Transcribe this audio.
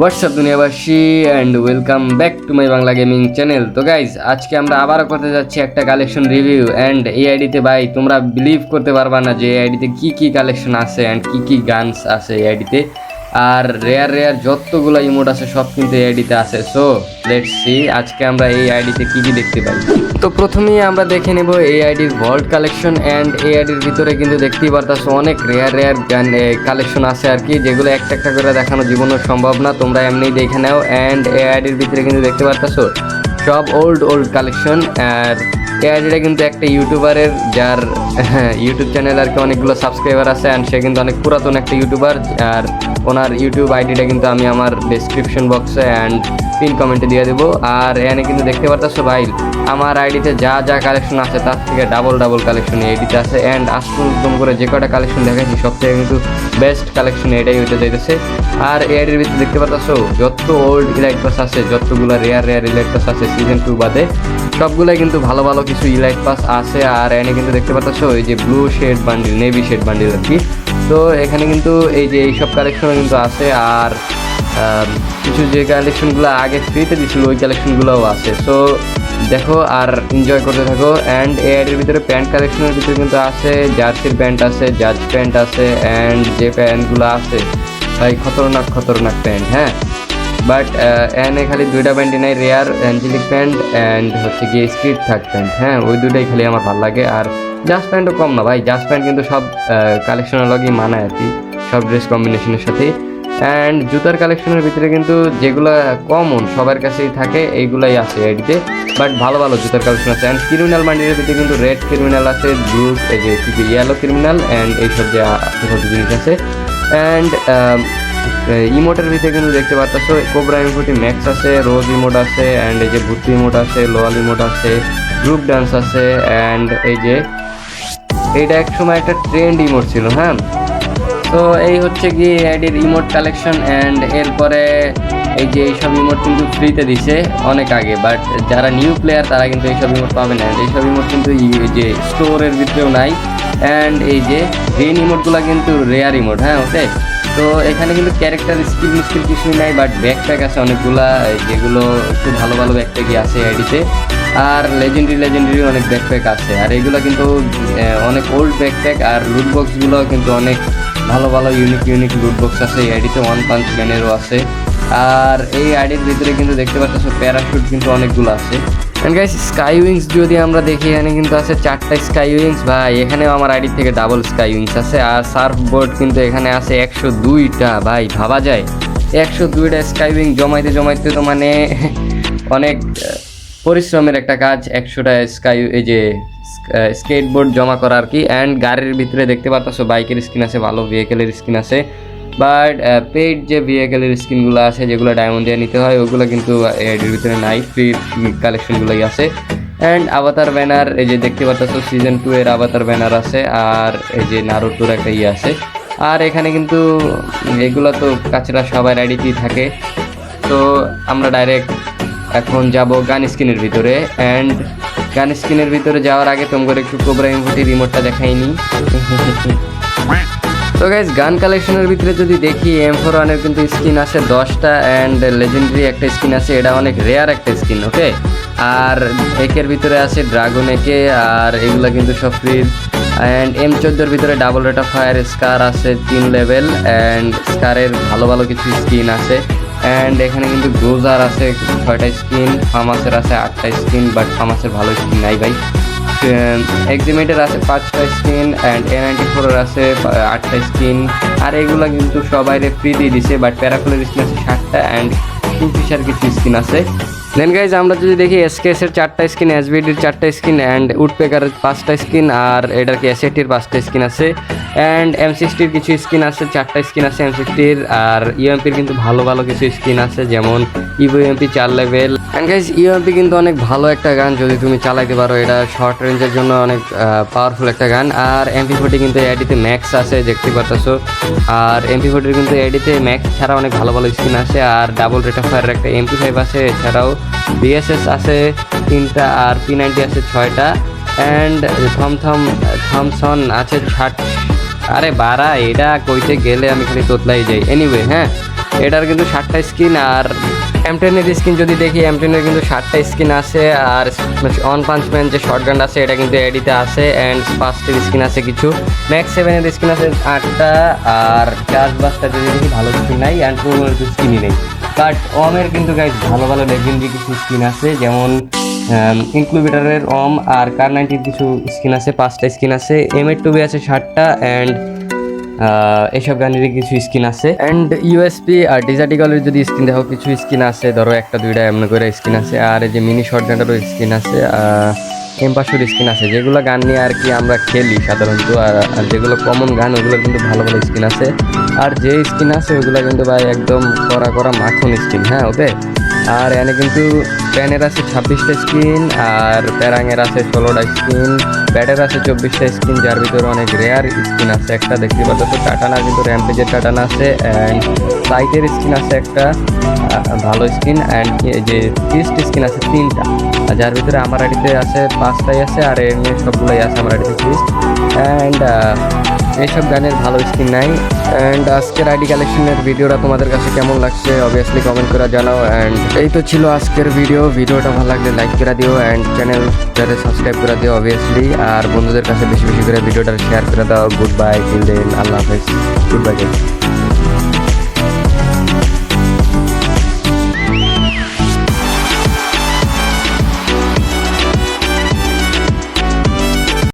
WhatsApp দুনিয়াবাসী and welcome back to my Bangla gaming channel তো guys আজকে আমরা আবারও করতে যাচ্ছি একটা কালেকশন রিভিউ অ্যান্ড এই আইডিতে ভাই, তোমরা বিলিভ করতে পারবা না যে এই আইডিতে কী কী কালেকশন আছে অ্যান্ড কী কী গানস আছে এই আইডিতে। আর রেয়ার রেয়ার যতগুলো ইমোট আছে, সব কিন্তু এই আইডিতে আছে। সো লেটস সি আজকে আমরা এই আইডিতে কী কী দেখতে পাই। তো প্রথমেই আমরা দেখে নেব এই আইডির ভল্ট কালেকশন অ্যান্ড এই আইডির ভিতরে কিন্তু দেখতেই পারতাছো অনেক রেয়ার রেয়ার কালেকশন আছে আর কি, যেগুলো একটা একটা করে দেখানো জীবনও সম্ভব না। তোমরা এমনিই দেখে নাও অ্যান্ড এই আইডির ভিতরে কিন্তু দেখতে পারতাছো, সব ওল্ড ওল্ড কালেকশন আর এই কিন্তু একটা ইউটিউবারের, যার ইউটিউব চ্যানেল আর কি অনেকগুলো সাবস্ক্রাইবার আছে অ্যান্ড সে কিন্তু অনেক পুরাতন একটা ইউটিউবার, আর ওনার ইউটিউব আইডিটা কিন্তু আমি আমার ডিসক্রিপশন বক্সে অ্যান্ড পিন কমেন্টে দিয়ে দেবো। আর এখানে কিন্তু দেখতে পারতেছো ভাই, আমার আইডিতে যা যা কালেকশন আছে তার থেকে ডাবল ডাবল কালেকশন এই আছে। অ্যান্ড আজকে করে যে কটা কালেকশন দেখাচ্ছি সব থেকে কিন্তু বেস্ট কালেকশন এটাই হইতে যাইতেছে। আর এই আইডির ভিতরে দেখতে পারতেছো, যত ওল্ড ইলাইট পাস আছে, যতগুলো রেয়ার রেয়ার ইলাইট পাস আছে সিজন টু বাদে, সবগুলাই কিন্তু ভালো ভালো কিছু ইলাইট পাস আছে। আর এখানে কিন্তু দেখতে পাচ্ছ এই যে blue shade bundle navy shade bundle আর কি। তো এখানে কিন্তু এই যে এইসব কালেকশন কিন্তু আছে। আর কিছু যে কালেকশনগুলো আগে ফ্রিতে দিছিল, ওই কালেকশনগুলোও আছে। সো দেখো আর এনজয় করতে থাকো। অ্যান্ড এই আইডির ভিতরে প্যান্ট কালেকশনের ভিতরে কিন্তু আছে জার্সির প্যান্ট আছে জাজ প্যান্ট আছে অ্যান্ড যে প্যান্টগুলো আছে, ভাই খতরনাক খতরনাক প্যান্ট হ্যাঁ? বাট এখানে খালি দুইটা প্যান্টই নাই রেয়ার অ্যাঞ্জেলিক প্যান্ট অ্যান্ড হচ্ছে গিয়ে স্ট্রিট থাক প্যান্ট হ্যাঁ? ওই দুটাই খালি আমার ভালো লাগে। আর জাস্ট প্যান্টও কম না, ভাই। জাস্ট প্যান্ট কিন্তু সব কালেকশনের লগেই মানায় আর কি। সব ড্রেস কম্বিনেশনের সাথে অ্যান্ড জুতার কালেকশনের ভিতরে কিন্তু যেগুলো কমন সবার কাছেই থাকে, এইগুলাই আছে এডিতে বাট ভালো ভালো জুতার কালেকশন আছে। অ্যান্ড ক্রিমিনাল মান্ডির ভিতরে কিন্তু রেড ক্রিমিনাল আছে ব্লু এই যে ইয়েলো ক্রিমিনাল অ্যান্ড এইসব যে আশেপাশে জিনিস আছে। অ্যান্ড ইমোটের ভিতরে কিন্তু দেখতে পাচ্ছ কোবরা ইমোটি ম্যাক্স আছে রোজ ইমোট আছে অ্যান্ড এই যে ভুত্তি ইমোট আছে লোয়াল ইমোট আছে গ্রুপ ডান্স আছে অ্যান্ড এই যে, এইটা এক সময় একটা ট্রেন্ড ইমোট ছিল হ্যাঁ? তো এই হচ্ছে গিয়ে আইডির ইমোট কালেকশন অ্যান্ড এরপরে এই যে এইসব ইমোট কিন্তু ফ্রিতে দিছে অনেক আগে বাট যারা নিউ প্লেয়ার তারা কিন্তু এইসব ইমোট পাবে না। এইসব ইমোট কিন্তু যে স্টোরের ভিতরেও নাই। অ্যান্ড এই যে গ্রিন ইমোটগুলো কিন্তু রেয়ার ইমোট হ্যাঁ ওকে তো এখানে কিন্তু ক্যারেক্টার স্কিল মিস্কিল কিছুই নাই বাট ব্যাকপ্যাক আছে অনেকগুলা যেগুলো একটু ভালো ভালো ব্যাকপ্যাকই আছে আইডিতে। আর লেজেন্ডারি লেজেন্ডারি অনেক ব্যাকপ্যাক আছে। আর এগুলো কিন্তু অনেক ওল্ড ব্যাকপ্যাক আর লুট বক্সগুলো কিন্তু অনেক ভালো ভালো ইউনিক ইউনিক লুট বক্স আছে, এই আইডিতে ওয়ান পাঞ্চ ম্যানেরও আছে। আর এই আইডির ভিতরে কিন্তু দেখতে পাচ্ছ প্যারাশুট কিন্তু অনেকগুলো আছে। গাইস স্কাই উইংস যদি আমরা দেখি, এখানে কিন্তু আছে চারটা স্কাই উইংস ভাই, এখানেও আমার আইডি থেকে ডাবল স্কাই উইংস আছে। আর সার্ফ বোর্ড কিন্তু এখানে আছে একশো দুইটা। ভাই, ভাবা যায়। একশো দুইটা স্কাই উইং জমাইতে জমাইতে তো মানে অনেক পরিশ্রমের একটা কাজ। একশোটা স্কাই এই যে স্কেটবোর্ড জমা করা আর কি। অ্যান্ড গাড়ির ভিতরে দেখতে পাচ্ছ বাইকের স্কিন আছে, ভালো ভেহিকেলের স্কিন আছে। বাট পেড যে ভেহিকেলের স্কিনগুলো আছে, যেগুলো ডায়মন্ড দিয়ে নিতে হয়, ওগুলো কিন্তু এর ভিতরে নাই। ফ্রি কালেকশনগুলোই আছে। অ্যান্ড আবাতার ব্যানার এই যে দেখতে পাচ্ছ সিজন টু এর আবাতার ব্যানার আছে, আর এই যে নারুটোর একটা ইয়ে আছে। আর এখানে কিন্তু এগুলো তো কাছড়া সবার আইডিতেই থাকে। তো আমরা ডাইরেক্ট এখন যাব গান স্ক্রিনের ভিতরে। অ্যান্ড গান স্ক্রিনের ভিতরে যাওয়ার আগে তোমাদের একটু কোবরা ইমোটি রিমোটটা দেখাইনি। তো গাইজ গান কালেকশনের ভিতরে যদি দেখি এম ফোর ওয়ানের কিন্তু স্কিন আছে দশটা অ্যান্ড লেজেন্ডারি একটা স্কিন আছে, এটা অনেক রেয়ার একটা স্কিন ওকে আর একের ভিতরে আছে ড্রাগন একে আর এগুলো কিন্তু সব ফ্রি অ্যান্ড এম চোদ্দোর ভিতরে double rate of fire scar আছে তিন লেভেল অ্যান্ড স্কারের ভালো ভালো কিছু স্কিন আছে। অ্যান্ড এখানে কিন্তু গ্রোজার আছে, ছয়টা স্কিন, ফামাসের আছে আটটা স্কিন বাট ফামাসের ভালো স্কিন নাই ভাই। এক্সিমেটের আছে পাঁচটা স্কিন অ্যান্ড এ নাইনটি ফোরের আছে আটটা স্কিন। আর এগুলো কিন্তু সবাই ফ্রি দিয়ে দিছে বাট প্যারাফুলের স্কিন আছে ষাটটা অ্যান্ড কিংফিশার কিছু স্কিন আছে। দেন গাইজ আমরা যদি দেখি এসকেএস এর চারটা স্কিন এসবিডির চারটা স্কিন অ্যান্ড উডপেকারের পাঁচটা স্কিন, আর এটার কি এসএটির পাঁচটা স্কিন আছে। অ্যান্ড এম সিক্সটির কিছু স্কিন আছে, চারটা স্কিন আছে এম সিক্সটির আর ইউএমপির কিন্তু ভালো ভালো কিছু স্কিন আছে, যেমন ইভো ইউএমপি চার লেভেল অ্যান্ড গাইজ ইউএমপি কিন্তু অনেক ভালো একটা গান, যদি তুমি চালাইতে পারো, এটা শর্ট রেঞ্জের জন্য অনেক পাওয়ারফুল একটা গান। আর এমপি ফোর্টি কিন্তু এডিতে ম্যাক্স আছে, দেখতে পারতেছো। আর এমপি ফোর্টির কিন্তু এডিতে ম্যাক্স ছাড়া অনেক ভালো ভালো স্কিন আছে, আর ডাবল রেট অফ ফায়ার একটা এমপি ফাইভ আছে, এছাড়াও বিএসএস আছে তিনটা, আর পি নাইনটি আছে ছয়টা। অ্যান্ড থমথম থমসন আছে ষাট আরে বারা এটা কইতে গেলে আমি খালি তোতলাই যাই। এনিওয়ে হ্যাঁ এটার কিন্তু ষাটটা স্কিন আর এম টেনের স্কিন যদি দেখি এম টেনের কিন্তু ষাটটা স্কিন আছে আর অন পাঞ্চ ম্যান যে শর্ট গান আছে, এটা কিন্তু এডিতে আছে অ্যান্ড পাঁচটির স্কিন আছে কিছু। ম্যাক্স সেভেনের স্কিন আছে আটটা আর চার্জ বাসটা যদি দেখি ভালো স্কিন নাই অ্যান্ড প্রোমের স্কিনই নেই। বাট অমের কিন্তু গাইজ ভালো ভালো লেজেন্ডারি কিছু স্কিন আছে, যেমন ইনক্লুবেটারের অম আর কার নাইনটির কিছু স্কিন আছে, পাঁচটা স্কিন আছে এম এর টুবি আছে ষাটটা অ্যান্ড এইসব গানেরই কিছু স্কিন আছে। অ্যান্ড ইউএসপি আর ডিজার্টিকলের যদি স্কিন দেখো, কিছু স্কিন আছে, ধরো একটা, দুইটা এমন করে স্কিন আছে, আর এই যে মিনি শর্ট গানেরও স্কিন আছে এম্পাসুর স্কিন আছে। যেগুলো গান নিয়ে আর কি আমরা খেলি সাধারণত, আর যেগুলো কমন গান, ওগুলো কিন্তু ভালো ভালো স্কিন আছে। আর যে স্কিন আছে, ওগুলো কিন্তু ভাই একদম করা করা মাখন স্কিন হ্যাঁ ওকে? আর এনে কিন্তু প্যানের আছে ছাব্বিশটা স্কিন আর প্যারাঙের আছে ষোলোটা স্কিন, ব্যাটের আছে চব্বিশটা স্কিন, যার ভিতরে অনেক রেয়ার স্কিন আছে। একটা দেখতে পাচ্ছ তো কাটানা কিন্তু র্যাম্পেজের কাটানা আছে অ্যান্ড সাইটের স্কিন আছে একটা ভালো স্কিন অ্যান্ড যে ফিস্ট স্কিন আছে তিনটা। যার ভিতরে আমার আইডিতে আছে পাঁচটাই আছে আর এমনি সবগুলোই আছে আমার আইডিতে ফিস্ট অ্যান্ড এইসব গানের ভালো স্কিন নাই অ্যান্ড আজকের আইডি কালেকশনের ভিডিওটা তোমাদের কাছে কেমন লাগছে অবভিয়াসলি কমেন্ট করে জানাও অ্যান্ড এই তো ছিল আজকের ভিডিও ভিডিওটা ভালো লাগলে লাইক করে দিও অ্যান্ড চ্যানেলটাতে সাবস্ক্রাইব করে দিও অবভিয়াসলি আর বন্ধুদের কাছে বেশি বেশি করে ভিডিওটা শেয়ার করে দাও গুড বাই টিল দেন আল্লাহ হাফেজ গুড বাই